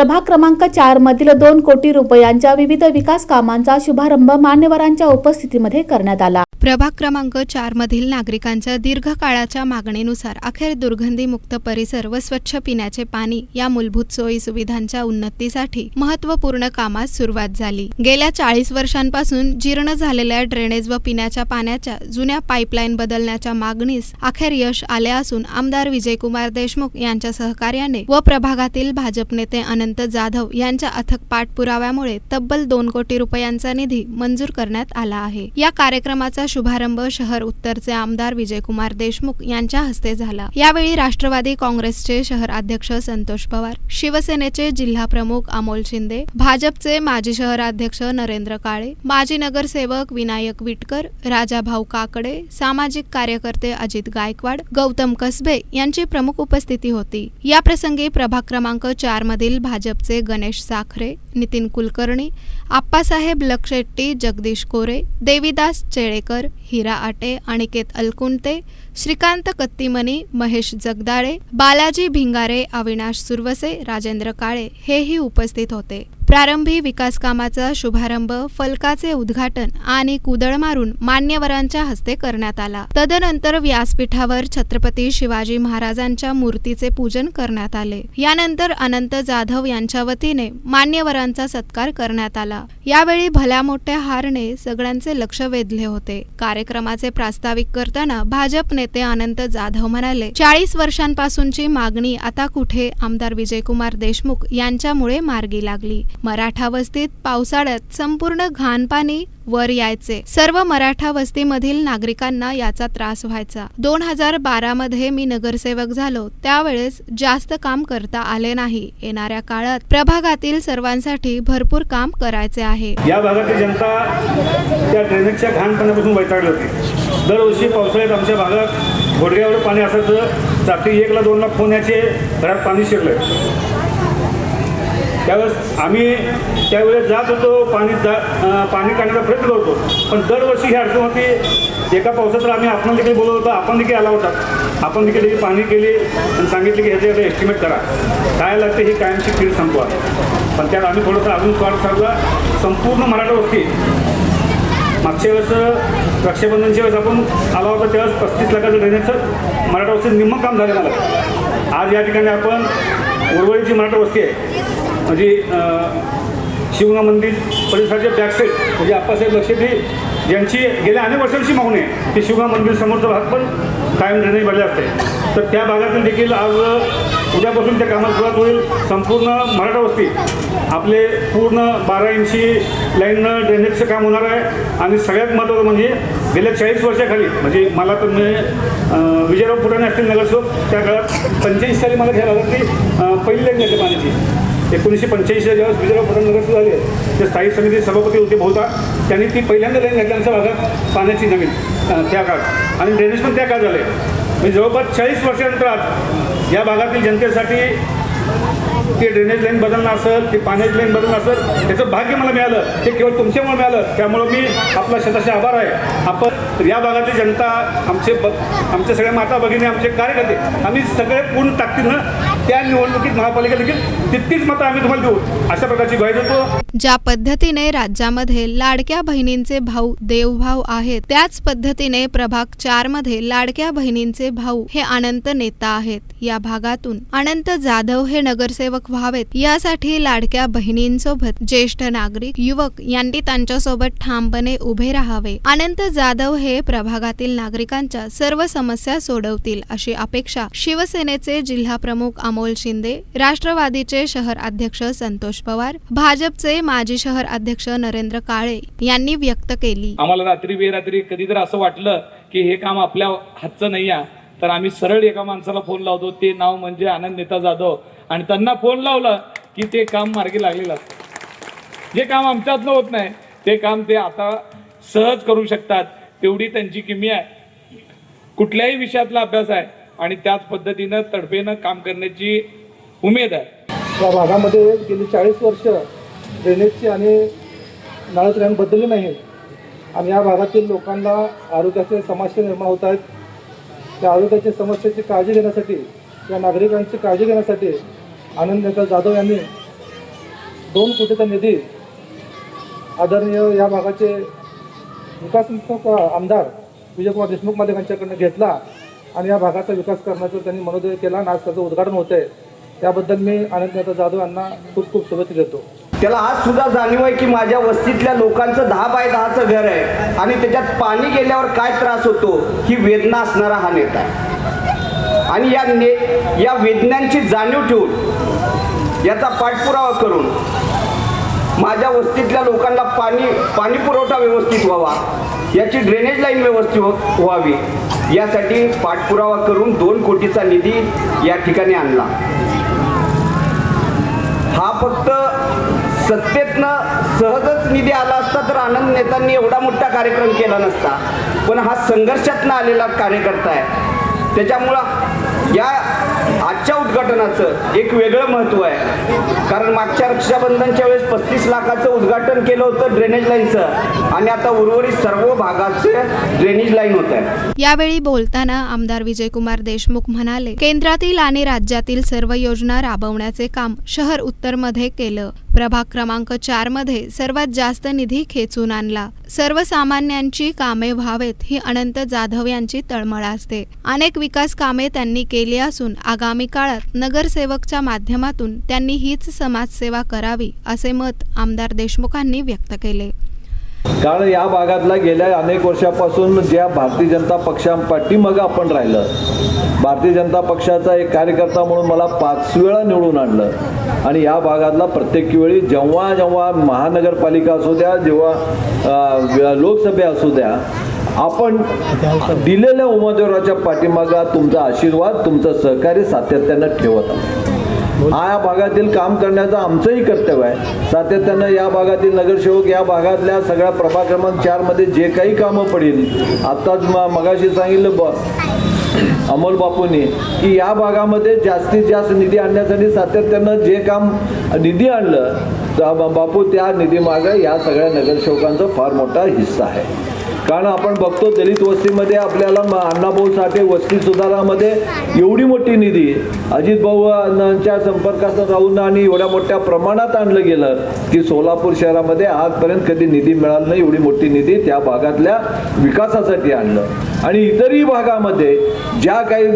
प्रभाग क्रमांक चार मधील दोन कोटी रुपयांच्या विविध विकास कामांचा शुभारंभ मान्यवरांच्या उपस्थितीमध्ये करण्यात आला. प्रभाग क्रमांक चार मधील नागरिकांच्या दीर्घकाळाच्या मागणीनुसार अखेर दुर्गंधीमुक्त परिसर व स्वच्छ पिण्याचे पाणी या मूलभूत सोयी सुविधांच्या उन्नतीसाठी महत्त्वपूर्ण कामास सुरुवात झाली. गेल्या चाळीस वर्षांपासून जीर्ण झालेल्या ड्रेनेज व पिण्याच्या पाण्याच्या जुन्या पाईपलाईन बदलण्याच्या मागणीस अखेर यश आले असून आमदार विजयकुमार देशमुख यांच्या सहकार्याने व प्रभागातील भाजप नेते अनंत जाधव यांच्या अथक पाठपुराव्यामुळे तब्बल दोन कोटी रुपयांचा निधी मंजूर करण्यात आला आहे. या कार्यक्रमाचा शुभारंभ शहर उत्तरचे आमदार विजयकुमार देशमुख यांच्या हस्ते झाला. यावेळी राष्ट्रवादी काँग्रेसचे शहर अध्यक्ष संतोष पवार शिवसेनेचे जिल्हा प्रमुख अमोल शिंदे भाजपचे माजी शहराध्यक्ष नरेंद्र काळे माजी नगरसेवक विनायक विटकर राजाभाऊ काकडे सामाजिक कार्यकर्ते अजित गायकवाड गौतम कसबे यांची प्रमुख उपस्थिती होती. या प्रसंगी प्रभाग क्रमांक चार मधील भाजपचे गणेश साखरे नितीन कुलकर्णी आप्पासाहेब लक्षेट्टी जगदीश कोरे देवीदास चेळेकर हिरा आटे अनिकेत अलकुंते श्रीकांत कत्तीमनी महेश जगदाळे बालाजी भिंगारे अविनाश सुरवसे राजेंद्र काळे हेही उपस्थित होते. प्रारंभी विकास कामाचा शुभारंभ फलकाचे उद्घाटन आणि कुदळ मारून मान्यवरांच्या हस्ते करण्यात आला. तदनंतर व्यासपीठावर छत्रपती शिवाजी महाराजांच्या मूर्तीचे पूजन करण्यात आले. यानंतर अनंत जाधव यांच्या वतीने मान्यवरांचा सत्कार करण्यात आला. यावेळी भल्या मोठ्या हारने सगळ्यांचे लक्ष वेधले होते. कार्यक्रमाचे प्रास्ताविक करताना भाजप नेते अनंत जाधव म्हणाले चाळीस वर्षांपासूनची मागणी आता कुठे? आमदार विजयकुमार देशमुख यांच्यामुळे मार्गी लागली. मराठा वस्तीत पावसाळ्यात संपूर्ण घाण पाणी वर यायचे. सर्व मराठा वस्तीमधील नागरिकांना याचा त्रास व्हायचा. दोन हजार बारा मध्ये मी नगरसेवक झालो. त्यावेळेस जास्त काम करता आले नाही. येणाऱ्या काळात प्रभागातील सर्वांसाठी भरपूर काम करायचे आहे. या भागातील जनता त्या ड्रेनेजच्या घाण वैतागली होती. दरवर्षी पावसाळ्यात आमच्या भागात घोडग्यावर पाणी असायचं. रात्री एकला दोनला फोन याचे घरात पाणी शिरलं. त्यावेळेस आम्ही त्यावेळेस जात होतो पाणी जा पाणी काढण्याचा प्रयत्न करतो. पण दरवर्षी ही अडचण होती. एका पावसात आम्ही आपण देखील बोलत होतो आपण देखील आला होता. आपण देखील पाणी केली आणि सांगितले की ह्याचे एस्टिमेट करा. काय लागते हे कायमची फीड संपवा. पण त्यात आम्ही थोडंसं अजून स्वार्थ साधला. संपूर्ण मराठा वस्ती. मागच्या वेळेस रक्षाबंधनच्या वेळेस आपण आला होता त्यावेळेस पस्तीस लाखाचं देण्याचं मराठा वस्तीत निम्मं काम झालं मला. आज या ठिकाणी आपण उर्वरितची मराठा वस्ती आहे म्हणजे शिवना मंदिर परिसराच्या बॅकसाईड म्हणजे आप्पासाहेब लक्षात ज्यांची गेल्या अनेक वर्षांची मागणी आहे. की शिवना मंदिर समोरचा भाग पण कायम निर्णय भरले असते तर त्या भागातून देखील आज उद्यापासून त्या कामाला सुरुवात होईल. संपूर्ण मराठा वस्ती आपले पूर्ण बारा इंची लाईननं ड्रेनेजचं काम होणार आहे. आणि सगळ्यात महत्त्वाचं म्हणजे गेल्या चाळीस वर्षाखाली म्हणजे मला तर मी विजयराव पुराणे असतील नगरसेवक त्या काळात पंच्याऐंशी साली मला घ्या भागातली अं, पहिली लाईन पाण्याची एकोणीसशे पंच्याऐंशीला जेव्हा विजयराव पुराणे झाले ते स्थायी समिती सभापती होते बहुता त्यांनी ती पहिल्यांदा लाईन घातली आमच्या भागात पाण्याची नवीन त्या काळात. आणि ड्रेनेज पण त्या काळात झाले म्हणजे जवळपास चाळीस वर्षानंतर आज या भागातील जनतेसाठी ते ड्रेनेज लाईन बदलणं असेल ते पाण्याची लाईन बदलणं असेल त्याचं भाग्य मला मिळालं. ते केवळ तुमच्यामुळे मिळालं. त्यामुळं मी आपला शताशे आभार आहे. आपण या भागातली जनता आमचे ब आमच्या सगळ्या माता भगिनी आमचे कार्यकर्ते आम्ही सगळे पूर्ण ताकदीनं त्या निवडणुकीत महापालिका देखील तितकीच मतं आम्ही तुम्हाला देऊ. अशा प्रकारची ग्वाही देतो. ज्या पद्धतीने राज्यामध्ये लाडक्या बहिणींचे भाऊ देवभाव आहेत त्याच पद्धतीने प्रभाग चारमध्ये लाडक्या बहिणींचे भाऊ हे अनंत नेता आहेत. या भागातून अनंत जाधव हे नगरसेवक व्हावेत. यासाठी लाडक्या बहिणींसोबत ज्येष्ठ नागरिक युवक यांनी त्यांच्यासोबत ठामपणे उभे राहावे. अनंत जाधव हे प्रभागातील नागरिकांच्या सर्व समस्या सोडवतील अशी अपेक्षा शिवसेनेचे जिल्हा प्रमुख अमोल शिंदे राष्ट्रवादीचे शहर अध्यक्ष संतोष पवार भाजपचे माजी शहर अध्यक्ष नरेंद्र काळे यांनी व्यक्त केली. आम्हाला रात्री बेरात्री कधी जर असं वाटलं की हे काम आपल्या हातचं नाही तर आम्ही सरळ एका माणसाला फोन लावतो. ते नाव म्हणजे आनंद नेता जाधव. आणि त्यांना फोन लावलं की ते काम मार्गी लागलेलं असतं. जे काम आमच्या होत नाही ते काम ते आता सहज करू शकतात. तेवढी त्यांची किमी आहे. कुठल्याही विषयातला अभ्यास आहे आणि त्याच पद्धतीनं तडफेनं काम करण्याची उमेद आहे. या भागामध्ये गेली चाळीस वर्ष ड्रेनेजची आणि नळच लाईन बदलली नाही आणि या भागातील लोकांना आरोग्याचे समस्या निर्माण होत आहेत. त्या आरोग्याच्या समस्येची काळजी घेण्यासाठी या नागरिकांची काळजी घेण्यासाठी आनंद नेता जाधव यांनी दोन कोटीचा निधी आदरणीय या भागाचे विकासमुख आमदार विजयकुमार देशमुख मालक यांच्याकडनं घेतला. आणि या भागाचा विकास करण्याचा त्यांनी मनोदय केला आणि आज त्याचं उद्घाटन होतं आहे. त्याबद्दल मी आनंद नेता जाधव यांना खूप खूप शुभेच्छा देतो. त्याला आज सुद्धा जाणीव आहे की माझ्या वस्तीतल्या लोकांचं दहा बाय दहाचं घर आहे आणि त्याच्यात पाणी गेल्यावर काय त्रास होतो ही वेदना असणारा हा नेता आहे. आणि या ने या वेदनांची जाणीव ठेवून याचा पाठपुरावा करून माझ्या वस्तीतल्या लोकांना पाणी पाणी पुरवठा व्यवस्थित व्हावा. याची ड्रेनेज लाईन व्यवस्थित व्ह- व्हावी. यासाठी पाठपुरावा करून दोन कोटीचा निधी या ठिकाणी आणला. हा फक्त सत्तेतनं सहजच निधी आला असता तर आनंद नेत्यांनी एवढा मोठा कार्यक्रम केला नसता. पण हा संघर्षातनं आलेला कार्यकर्ता आहे. त्याच्यामुळं या आजच्या उद्घाटनाचं एक वेगळं महत्त्व आहे. कारण मागच्या रक्षाबंधनच्या वेळेस पस्तीस लाखाचं उद्घाटन केलं होतं ड्रेनेज लाईनचं आणि आता उर्वरित सर्व भागाचे ड्रेनेज लाईन होत आहे. यावेळी बोलताना आमदार विजयकुमार देशमुख म्हणाले केंद्रातील आणि राज्यातील सर्व योजना राबवण्याचे काम शहर उत्तरमध्ये केलं. प्रभाग क्रमांक चारमध्ये सर्वात जास्त निधी खेचून आणला. सर्वसामान्यांची कामे व्हावेत ही अनंत जाधव यांची तळमळ असते. अनेक विकास कामे त्यांनी केली असून आगामी काळात नगरसेवकच्या माध्यमातून त्यांनी हीच समाजसेवा करावी असे मत आमदार देशमुखांनी व्यक्त केले. कारण या भागातला गेल्या अनेक वर्षापासून ज्या भारतीय जनता पक्षा पाठीमागं आपण राहिलं भारतीय जनता पक्षाचा एक कार्यकर्ता म्हणून मला पाच वेळा निवडून आणलं. आणि या भागातला प्रत्येक वेळी जेव्हा जेव्हा महानगरपालिका असू द्या जेव्हा लोकसभा असू द्या आपण दिलेल्या उमेदवाराच्या पाठीमागं तुमचा आशीर्वाद तुमचं सहकार्य सातत्यानं ठेवत आहोत. हा या भागातील काम करण्याचं आमचंही कर्तव्य आहे. सातत्यानं या भागातील नगरसेवक या भागातल्या सगळ्या प्रभाग क्रमांक चारमध्ये जे काही कामं पडेल आत्ताच म मगाशी सांगितलं ब अमोल बापूंनी की या भागामध्ये जास्तीत जास्त निधी आणण्यासाठी सातत्यानं जे काम निधी आणलं तर बापू त्या निधीमागं या सगळ्या नगरसेवकांचा फार मोठा हिस्सा आहे. कारण आपण बघतो दलित वस्तीमध्ये आपल्याला अण्णाभाऊ साठे वस्ती सुधारामध्ये एवढी मोठी निधी अजित भाऊंच्या संपर्कात राहून आणि एवढ्या मोठ्या प्रमाणात आणलं गेलं की सोलापूर शहरामध्ये आजपर्यंत कधी निधी मिळाला नाही एवढी मोठी निधी त्या भागातल्या विकासासाठी आणलं. आणि इतरही भागामध्ये ज्या काही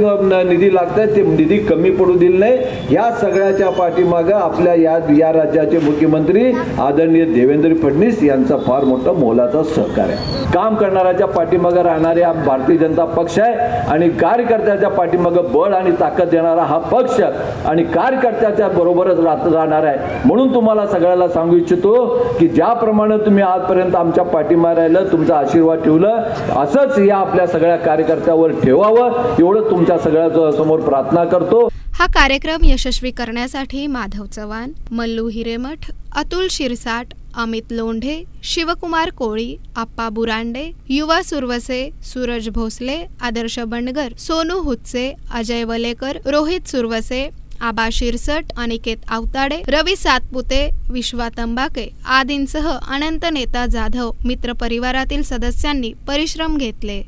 निधी लागतात ते निधी कमी पडू दिले नाही. या सगळ्याच्या पाठीमागं आपल्या या या राज्याचे मुख्यमंत्री आदरणीय देवेंद्र फडणवीस यांचा फार मोठा मोलाचा सहकार आहे. काम करणाऱ्याच्या पाठीमागं राहणारे हा भारतीय जनता पक्ष आहे आणि कार्यकर्त्याच्या पाठीमागं बळ आणि ताकद देणारा हा पक्ष आणि कार्यकर्त्याच्या बरोबरच राहत राहणार आहे. म्हणून तुम्हाला सगळ्याला सांगू इच्छितो की ज्याप्रमाणे तुम्ही आजपर्यंत आमच्या पाठीमागे राहिलं तुमचा आशीर्वाद ठेवलं असंच या आपल्या सगळ्या कार्यकर्त्यावर ठेवावं एवढं तुमच्या सगळ्या समोर प्रार्थना करतो. हा कार्यक्रम यशस्वी करण्यासाठी माधव चव्हाण मल्लू हिरेमठ अतुल शिरसाट अमित लोंढे शिवकुमार कोळी आप्पा बुरांडे युवा सुरवसे सूरज भोसले आदर्श बंडगर सोनू हुत्से अजय वलेकर रोहित सुरवसे आबा शिरसट अनिकेत आवताडे रवी सातपुते विश्वा तंबाके आदींसह अनंत नेता जाधव मित्रपरिवारातील सदस्यांनी परिश्रम घेतले.